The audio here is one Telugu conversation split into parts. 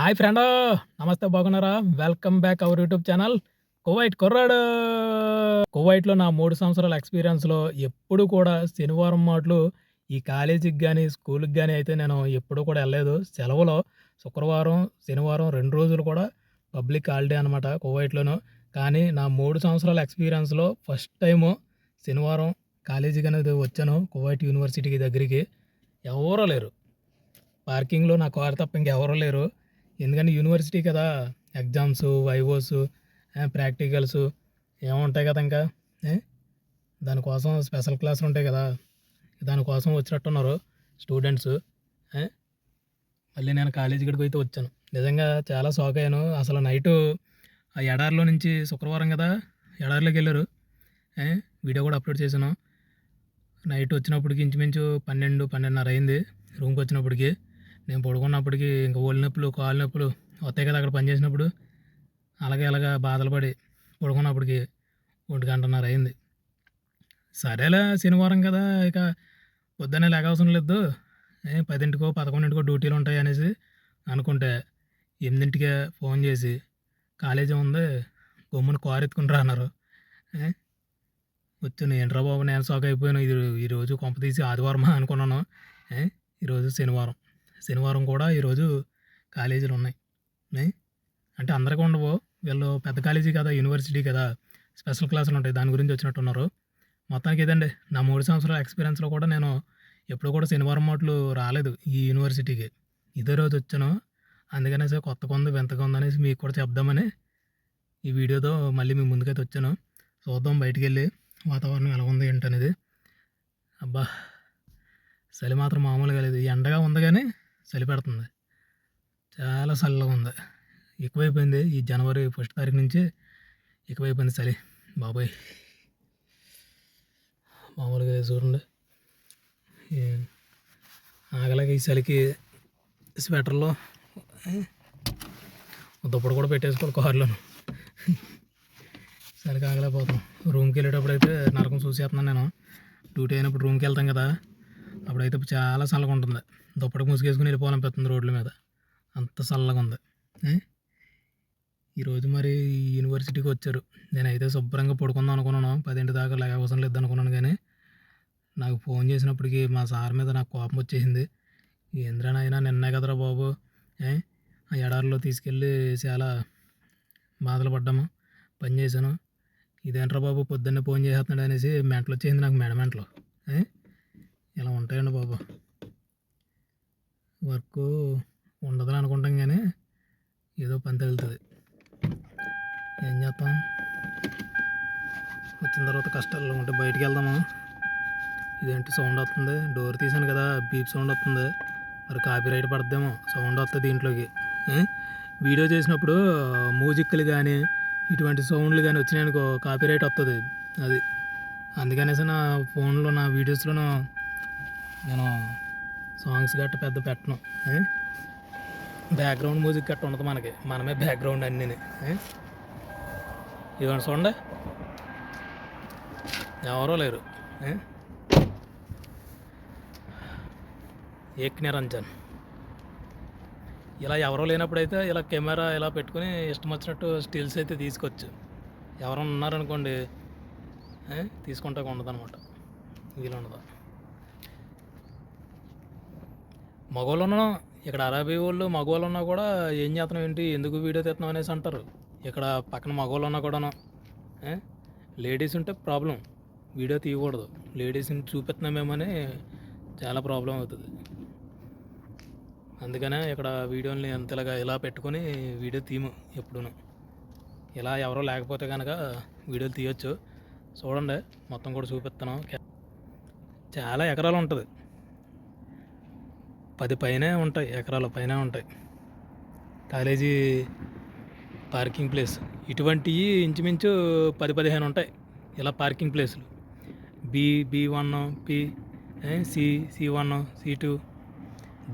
హాయ్ ఫ్రెండ్ నమస్తే బాగున్నారా? Welcome back our YouTube channel Kuwait కుర్రాడు. కువైట్లో నా మూడు సంవత్సరాల ఎక్స్పీరియన్స్లో ఎప్పుడు కూడా శనివారం మాటలు ఈ కాలేజీకి కానీ స్కూల్కి కానీ అయితే నేను ఎప్పుడు కూడా వెళ్ళలేదు. సెలవులో శుక్రవారం శనివారం రెండు రోజులు కూడా పబ్లిక్ హాలిడే అనమాట కువైట్లోను. కానీ నా మూడు సంవత్సరాల ఎక్స్పీరియన్స్లో ఫస్ట్ టైము శనివారం కాలేజీకి అనేది వచ్చాను కువైట్ యూనివర్సిటీకి దగ్గరికి. ఎవరో లేరు. పార్కింగ్లో నా కారు తప్ప ఇంకెవరూ లేరు. ఎందుకంటే యూనివర్సిటీ కదా ఎగ్జామ్స్ వైవోస్ ప్రాక్టికల్స్ ఏముంటాయి కదా ఇంకా దానికోసం స్పెషల్ క్లాసులు ఉంటాయి కదా దానికోసం వచ్చినట్టున్నారు స్టూడెంట్స్ మళ్ళీ నేను కాలేజీ గడికి అయితే వచ్చాను. నిజంగా చాలా షాక్ అయ్యాను. అసలు నైటు ఆ ఎడారిలో నుంచి శుక్రవారం కదా ఎడారిలోకి వెళ్ళారు వీడియో కూడా అప్లోడ్ చేశాను. నైట్ వచ్చినప్పటికి ఇంచుమించు పన్నెండు పన్నెండున్నర అయింది రూమ్కి వచ్చినప్పటికి. నేను పడుకున్నప్పటికీ ఇంకా ఒళ్ళు నొప్పులు కాళ్ళు నొప్పులు వస్తాయి కదా అక్కడ పనిచేసినప్పుడు. అలాగే అలాగా బాధలు పడి పడుకున్నప్పటికి ఒంటి గంటన్నర అయింది. సరేలే శనివారం కదా ఇక పొద్దున్నే లేకవసరం లేదు. పదింటికో పదకొండింటికో డ్యూటీలు ఉంటాయి అనేసి అనుకుంటే ఎనిమిదింటికే ఫోన్ చేసి కాలేజీ ఉంది గమ్మున కారు ఎత్తుకుని రా అన్నారు వచ్చాను. ఏంట్రా బాబు నేను షాక్ అయిపోయాను. ఇది ఈరోజు కొంప తీసి ఆదివారమా అనుకున్నాను. ఈరోజు శనివారం. శనివారం కూడా ఈరోజు కాలేజీలు ఉన్నాయి. అంటే అందరికీ ఉండవు. వీళ్ళు పెద్ద కాలేజీ కదా యూనివర్సిటీ కదా స్పెషల్ క్లాసులు ఉంటాయి. దాని గురించి వచ్చినట్టున్నారు. మొత్తానికి ఇదండి నా మూడు సంవత్సరాల ఎక్స్పీరియన్స్లో కూడా నేను ఎప్పుడు కూడా శనివారం మాటలు రాలేదు ఈ యూనివర్సిటీకి. ఇదే రోజు వచ్చాను. అందుకనేసి కొత్తగా ఉంది వింతగా ఉందనేసి మీకు కూడా చెప్దామని ఈ వీడియోతో మళ్ళీ మీ ముందుకైతే వచ్చాను. చూద్దాం బయటికి వెళ్ళి వాతావరణం ఎలా ఉంది ఏంటనేది. అబ్బా! చలి మాత్రం మామూలుగా లేదు. ఎండగా ఉంది కానీ చలి పెడుతుంది చాలా చల్లగా ఉంది ఎక్కువైపోయింది ఈ జనవరి ఫస్ట్ తారీఖు నుంచి ఎక్కువైపోయింది చలి. బాబాయ్. మామూలుగా చూడండి. ఈ- ఆగలాగా ఈ చలికి స్వెటర్లో ఏ, దుప్పటి కూడా పెట్టేసుకోవాలి కారులోను. చలికి ఆగలేకపోతాం. రూమ్కి వెళ్ళేటప్పుడు అయితే నరకం చూసేస్తున్నాను నేను. డ్యూటీ అయినప్పుడు రూమ్కి వెళ్తాం కదా. అప్పుడైతే చాలా చల్లగా ఉంటుంది. దుప్పటి ముసుగేసుకుని వెళ్ళిపోవాలనిపిస్తుంది రోడ్ల మీద. అంత చల్లగా ఉంది. ఈరోజు మరి యూనివర్సిటీకి వచ్చారు. నేనైతే శుభ్రంగా పడుకుందాం అనుకున్నాను. పదింటి దాకా లేక అవసరం లేదు అనుకున్నాను కానీ నాకు ఫోన్ చేసినప్పటికీ మా సార్ మీద నాకు కోపం వచ్చేసింది. ఏంద్రనైనా నిన్నే కదరా బాబు? ఏ? ఆ ఎడారిలో తీసుకెళ్ళి చాలా బాధలు పడ్డాము. పని చేశాను. ఇదేంట్రా బాబు పొద్దున్నే ఫోన్ చేసేస్తున్నాడు అనేసి మెంటలు వచ్చేసింది నాకు మెడ మెంటలు. ఇలా ఉంటాయండి బాబు. వర్క్ ఉండదని అనుకుంటాం కానీ ఏదో పని తగులుతుంది. ఏం చేస్తాం? వచ్చిన తర్వాత కష్టాల్లో ఉంటే బయటికి వెళ్దాము. ఇదేంటి సౌండ్ వస్తుంది? డోర్ తీసాను కదా బీప్ సౌండ్ వస్తుంది. మరి కాపీ రైట్ పడద్దేమో సౌండ్ వస్తుంది దీంట్లోకి. వీడియో చేసినప్పుడు మ్యూజిక్లు కానీ ఇటువంటి సౌండ్లు కానీ వచ్చినాయనుకో కాపీ రైట్ వస్తుంది అది. అందుకనేసి నా ఫోన్లో నా వీడియోస్లోనూ నేను సాంగ్స్ గట్ట పెద్ద పెట్టను బ్యాక్గ్రౌండ్ మ్యూజిక్ గట్ట ఉండదు మనకి. మనమే బ్యాక్గ్రౌండ్ అన్నీ ఇదిగోండి చూడండి. ఎవరో లేరు ఏ? ఏక్ నిరంజన్. ఇలా ఎవరో లేనప్పుడైతే ఇలా కెమెరా ఇలా పెట్టుకుని ఇష్టం వచ్చినట్టు స్టిల్స్ అయితే తీసుకోవచ్చు. ఎవరైనా ఉన్నారనుకోండి తీసుకుంటా ఉండదు అనమాట వీలు ఉండదు మగవాళ్ళు ఇక్కడ అరబీ వాళ్ళు మగవాళ్ళు ఉన్నా కూడా ఏం చేస్తున్నాం ఏంటి? ఎందుకు వీడియో తీస్తున్నాం అనేసి అంటారు. ఇక్కడ పక్కన మగవాళ్ళు ఉన్నా కూడాను లేడీస్ ఉంటే ప్రాబ్లం. వీడియో తీయకూడదు. లేడీస్ని చూపెత్తున్నామేమని చాలా ప్రాబ్లం అవుతుంది. అందుకనే ఇక్కడ వీడియోని అంతలాగా ఇలా పెట్టుకొని వీడియో తీయము ఎప్పుడూను. ఇలా ఎవరో లేకపోతే కనుక వీడియోలు తీయొచ్చు. చూడండి మొత్తం కూడా చూపిస్తాను చాలా ఎకరాలు ఉంటుంది. పది పైనే ఉంటాయి ఎకరాల పైన ఉంటాయి. College parking place. ఇటువంటివి ఇంచుమించు పది పదిహేను ఉంటాయి ఇలా పార్కింగ్ ప్లేసులు. B B one P C C one C two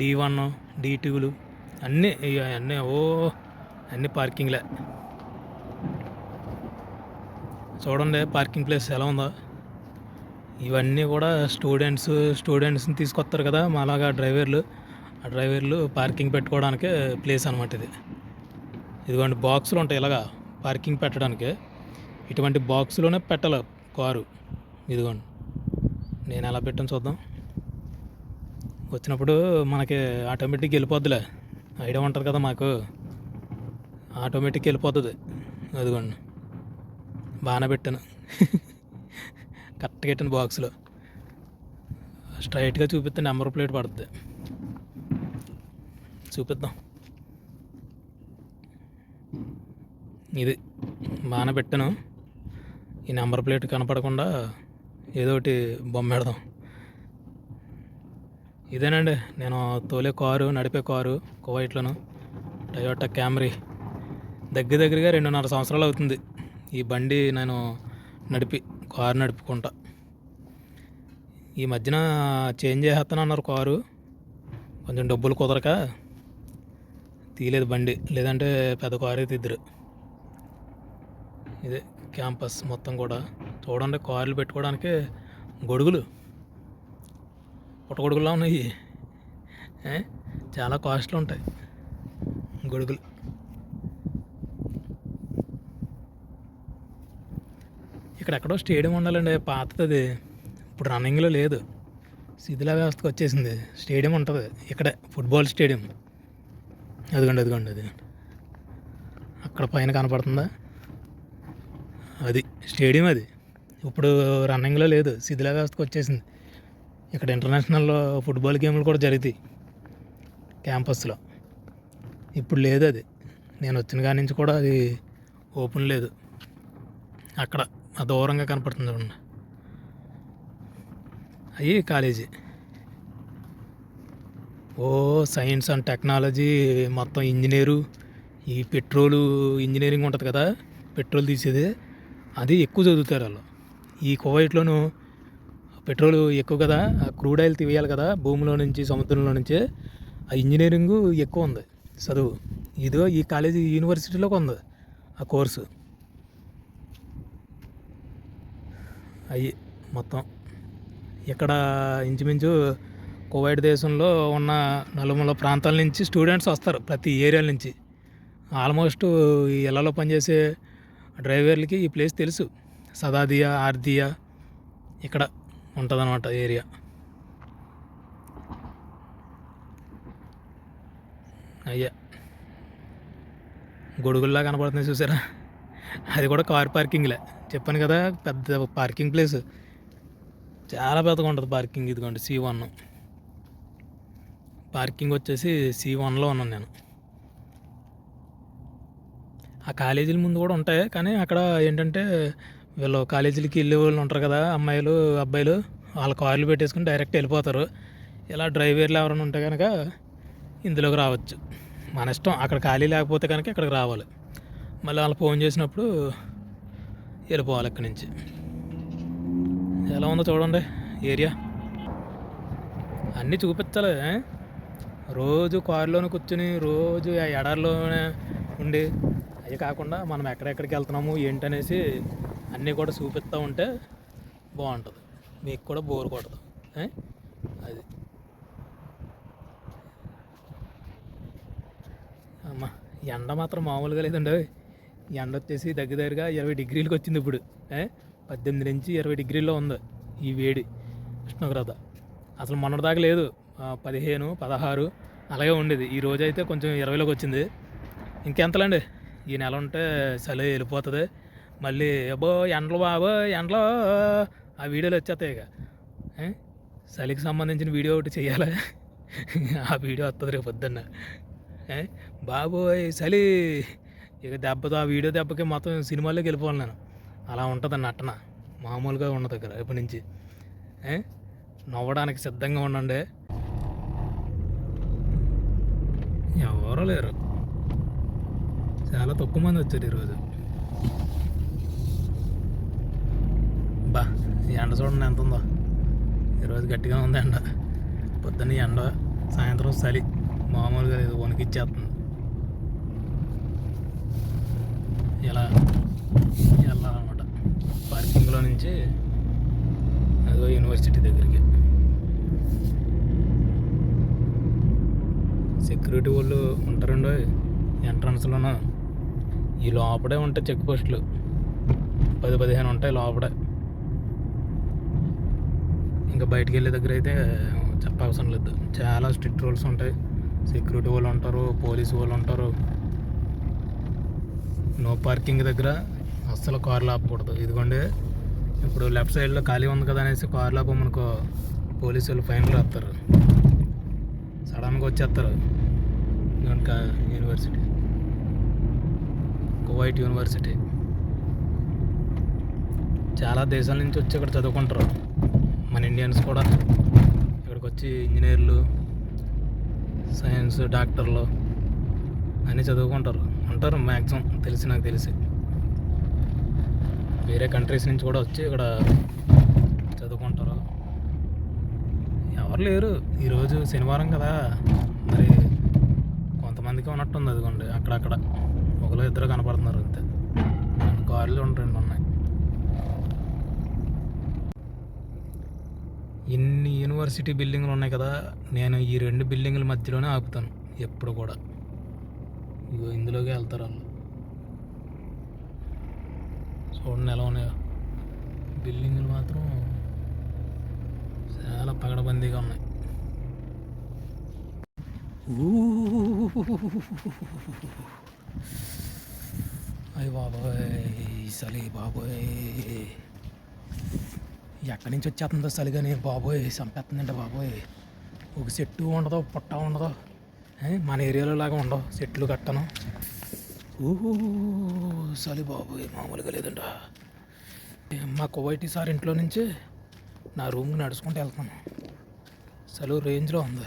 D one D టూలు అన్నీ ఇక అన్నీ ఓ అన్నీ పార్కింగ్లే. చూడండి పార్కింగ్ ప్లేస్ ఎలా ఉందో. ఇవన్నీ కూడా స్టూడెంట్స్ స్టూడెంట్స్ని తీసుకొస్తారు కదా మాలాగా డ్రైవర్లు. ఆ డ్రైవర్లు పార్కింగ్ పెట్టుకోవడానికి ప్లేస్ అనమాట ఇది. ఇదిగోండి బాక్సులు ఉంటాయి ఇలాగా పార్కింగ్ పెట్టడానికి. ఇటువంటి బాక్స్లోనే పెట్టాలి కారు. ఇదిగోండి నేను ఎలా పెట్టాను చూద్దాం. వచ్చినప్పుడు మనకి ఆటోమేటిక్ వెళ్ళిపోద్దిలే. ఐడియా ఉంటుంది కదా మాకు. ఆటోమేటిక్ వెళ్ళిపోతుంది. అదిగోండి బాగానే పెట్టాను. కరెక్ట్గా బాక్స్లో స్ట్రైట్గా చూపిస్తే నెంబర్ ప్లేట్ పడుతుంది చూపిద్దాం. ఇది బాగానే పెట్టాను. ఈ నెంబర్ ప్లేట్ కనపడకుండా ఏదో ఒకటి బొమ్మ పెడదాం. ఇదేనండి నేను తోలే కారు నడిపే కారు కువైట్లోను. టయోటా క్యామరీ దగ్గర దగ్గరగా రెండున్నర సంవత్సరాలు అవుతుంది. ఈ బండి నేను నడిపి కారు నడుపుకుంటా. ఈ మధ్యన చేంజ్ చేసేస్తానన్నారు కారు. కొంచెం డబ్బులు కుదరక తీయలేదు బండి. లేదంటే పెద్ద కారే అయితే ఇద్దరు ఇదే క్యాంపస్ మొత్తం కూడా. చూడండి కార్లు పెట్టుకోవడానికి గొడుగులు. పుట్టగొడుగులా ఉన్నాయి. చాలా కాస్ట్లు ఉంటాయి. గొడుగులు. ఇక్కడెక్కడో స్టేడియం ఉండాలండి. పాతది ఇప్పుడు రన్నింగ్లో లేదు. శిథిల వ్యవస్థకు వచ్చేసింది. స్టేడియం ఉంటుంది. ఇక్కడే ఫుట్బాల్ స్టేడియం. అదిగోండి అదిగోండి అది. అక్కడ పైన కనపడుతుందా? అది స్టేడియం అది. ఇప్పుడు రన్నింగ్లో లేదు. శిథిల వ్యవస్థకు వచ్చేసింది. ఇక్కడ ఇంటర్నేషనల్ ఫుట్బాల్ గేమ్లు కూడా జరుగుతాయి. క్యాంపస్లో. ఇప్పుడు లేదు అది. నేను వచ్చిన కాడి నుంచి కూడా అది ఓపెన్ లేదు. అక్కడ ఆ దూరంగా కనపడుతుంది చూడండి. అయ్యి college. Oh science and technology మొత్తం ఇంజనీరు ఈ పెట్రోలు ఇంజనీరింగ్ ఉంటుంది కదా పెట్రోల్ తీసేది. అది ఎక్కువ చదువుతారు వాళ్ళు. ఈ కువైట్లోను పెట్రోల్ ఎక్కువ కదా ఆ క్రూడ్ ఆయిల్ తీయాలి కదా భూమిలో నుంచి సముద్రంలో నుంచి. ఆ ఇంజనీరింగ్ ఎక్కువ ఉంది చదువు. ఇదో ఈ కాలేజీ యూనివర్సిటీలోకి ఉంది ఆ కోర్సు. అయ్యి మొత్తం. ఇక్కడ ఇంచుమించు కువైట్ దేశంలో ఉన్న నలుమూల ప్రాంతాల నుంచి స్టూడెంట్స్ వస్తారు ప్రతి ఏరియాల నుంచి. ఆల్మోస్ట్ ఈ ఇళ్ళలో పనిచేసే డ్రైవర్లకి ఈ ప్లేస్ తెలుసు. సదాదియా ఆర్దియా ఇక్కడ ఉంటుందన్నమాట ఏరియా. అయ్యా. గొడుగుల్లా కనపడుతుంది చూసారా? అది కూడా కార్ పార్కింగ్లే. చెప్పాను కదా పెద్ద పార్కింగ్ ప్లేస్. చాలా పెద్దగా ఉంటుంది పార్కింగ్ ఇదిగోండి సి వన్ పార్కింగ్ వచ్చేసి సి వన్లో ఉన్నాను నేను. ఆ కాలేజీల ముందు కూడా ఉంటాయి కానీ అక్కడ ఏంటంటే వీళ్ళు కాలేజీలకి వెళ్ళే వాళ్ళు ఉంటారు కదా అమ్మాయిలు అబ్బాయిలు వాళ్ళ కార్లు పెట్టేసుకుని డైరెక్ట్ వెళ్ళిపోతారు. ఇలా డ్రైవర్లు ఎవరైనా ఉంటే కనుక ఇందులోకి రావచ్చు. మన ఇష్టం అక్కడ ఖాళీ లేకపోతే కనుక ఇక్కడికి రావాలి. మళ్ళీ వాళ్ళు ఫోన్ చేసినప్పుడు వెళ్ళిపోవాలి ఇక్కడి నుంచి. ఎలా ఉందో చూడండి ఏరియా. అన్నీ చూపించాలి రోజు కారులోనే కూర్చుని రోజు ఆ ఎడారిలోనే ఉండి అవి కాకుండా మనం ఎక్కడెక్కడికి వెళ్తున్నాము ఏంటనేసి అన్నీ కూడా చూపిస్తూ ఉంటే బాగుంటుంది. మీకు కూడా బోర్ కొడదు అది. అమ్మా ఎండ మాత్రం మామూలుగా లేదండి. ఎండ వచ్చేసి దగ్గర దగ్గరగా ఇరవై డిగ్రీలకు వచ్చింది ఇప్పుడు ఏ? పద్దెనిమిది నుంచి ఇరవై డిగ్రీలో ఉంది ఈ వేడి ఉష్ణోగ్రత. అసలు మొన్నటిదాకా లేదు. పదిహేను పదహారు అలాగే ఉండేది. ఈ రోజు అయితే కొంచెం ఇరవైలోకి వచ్చింది. ఇంకెంతలండి? ఈ నెల ఉంటే చలి వెళ్ళిపోతుంది. మళ్ళీ అబ్బో ఎండలు బాబో ఎండలు. ఆ వీడియోలు వచ్చేస్తాయి ఇక. చలికి సంబంధించిన వీడియో ఒకటి చేయాలి? ఆ వీడియో వస్తుంది రేపు పొద్దున్న. బాబోయ్ చలి. ఇక దెబ్బతో ఆ వీడియో దెబ్బకి మొత్తం సినిమాల్లోకి వెళ్ళిపోవాలి నేను. అలా ఉంటుంది నటన మామూలుగా ఉండదు ఇక్కడ రేపటి నుంచి. నవ్వడానికి సిద్ధంగా ఉండండి. ఎవరూ లేరు. చాలా తక్కువ మంది వచ్చారు ఈరోజు. బా ఈ ఎండ చూడండి ఎంత ఉందో. ఈరోజు గట్టిగా ఉంది ఎండ. పొద్దున్న ఎండ సాయంత్రం చలి. మామూలుగా ఇది వణికిచ్చేస్తుంది. ఇలా పార్కింగ్లో నుంచి అదో యూనివర్సిటీ దగ్గరికి. సెక్యూరిటీ వాళ్ళు ఉంటారండి ఎంట్రన్స్లోనూ. ఈ లోపడే ఉంటాయి చెక్ పోస్టులు. పది పదిహేను ఉంటాయి లోపడే. ఇంకా బయటికి వెళ్ళే దగ్గర అయితే చెప్పవసరం లేదు. చాలా స్ట్రిక్ట్ రూల్స్ ఉంటాయి. సెక్యూరిటీ వాళ్ళు ఉంటారు పోలీసు వాళ్ళు ఉంటారు. నో పార్కింగ్ దగ్గర అస్సలు కార్లు ఆపకూడదు ఇదిగోండి ఇప్పుడు లెఫ్ట్ సైడ్లో ఖాళీ ఉంది కదా అనేసి కార్లు ఆపమనుకో పోలీసు వాళ్ళు ఫైన్లు రాస్తారు సడన్గా వచ్చేస్తారు కనుక యూనివర్సిటీ. Kuwait university. చాలా దేశాల నుంచి వచ్చి ఇక్కడ చదువుకుంటారు. మన ఇండియన్స్ కూడా. ఇక్కడికి వచ్చి ఇంజనీర్లు సైన్స్ డాక్టర్లు అన్నీ చదువుకుంటారు. ఉంటారు మ్యాక్సిమం తెలిసి నాకు తెలిసి. వేరే కంట్రీస్ నుంచి కూడా వచ్చి ఇక్కడ చదువుకుంటారు. ఎవరు లేరు. ఈరోజు శనివారం కదా. మరి కొంతమందికి ఉన్నట్టుంది అదిగోండి అక్కడక్కడ. ఒకరు ఇద్దరు కనపడుతున్నారు అంతే. కార్లు రెండు రెండు ఉన్నాయి. ఇన్ని యూనివర్సిటీ బిల్డింగ్లు ఉన్నాయి కదా నేను ఈ రెండు బిల్డింగ్ల మధ్యలోనే ఆపుతాను ఎప్పుడు కూడా. ఇగో ఇందులోకి వెళ్తారు వాళ్ళు. చూడండి ఎలా ఉన్నాయో. బిల్డింగ్లు మాత్రం చాలా పగడబందీగా ఉన్నాయి. అయ్య బాబోయ్ చలి బాబోయ్ ఎక్కడి నుంచి వచ్చేస్తుందో చలి కానీ బాబోయ్ చంపేస్తుందంటే బాబోయ్ ఒక చెట్టు ఉండదు పుట్ట ఉండదు ఏ, మన ఏరియాలో లాగా ఉండవు చెట్లు కట్టను ఊహూ చలి బాబోయ్ మామూలుగా లేదంట మా కువైటీ సార్ ఇంట్లో నుంచి నా రూమ్కి నడుచుకుంటూ వెళ్తాను సలు రేంజ్లో ఉంది.